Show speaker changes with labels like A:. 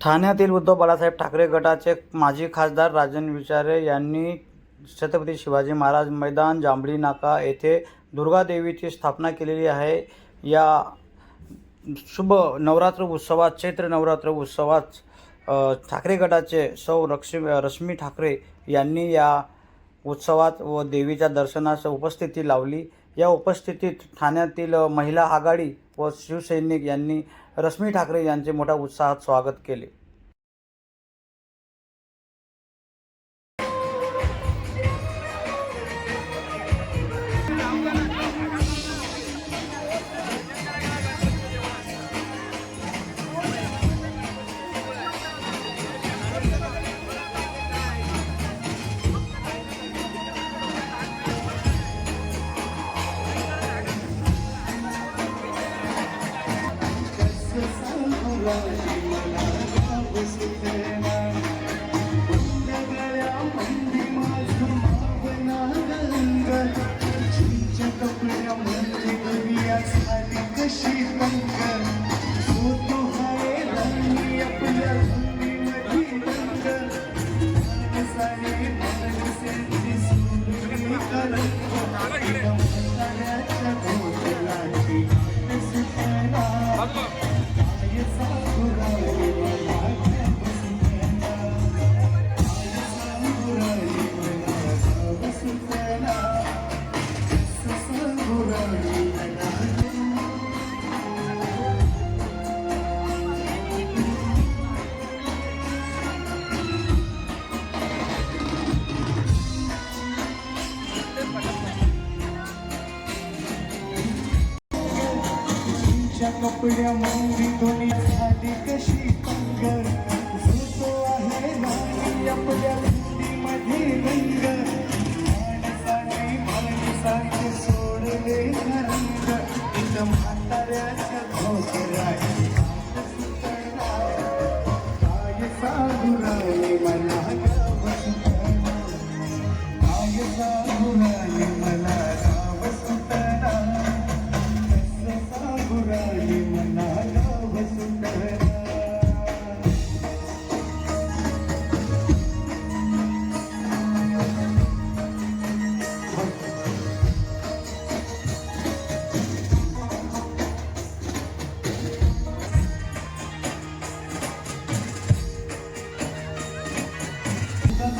A: ठाण्यातील उद्धव बाळासाहेब ठाकरे गटाचे माजी खासदार राजन विचारे यांनी छत्रपती शिवाजी महाराज मैदान जांभळी नाका येथे दुर्गादेवीची स्थापना केलेली आहे. या शुभ नवरात्र उत्सवात चैत्र नवरात्र उत्सवात ठाकरे गटाचे सौ रक्ष्मी रश्मी ठाकरे यांनी या उत्सवात व देवीच्या दर्शनास उपस्थिती लावली. या उपस्थितीत ठाण्यातील महिला आघाडी व शिवसैनिक यांनी रश्मी ठाकरे यांचे मोठ्या उत्साहात स्वागत केले.
B: कशी तुझ्या कपड्या मौरी धुण्यासाठी कशी पंगर झोतो आहे राणी आपल्या भिंतीमध्ये रंग. माणसाने सोडले रंग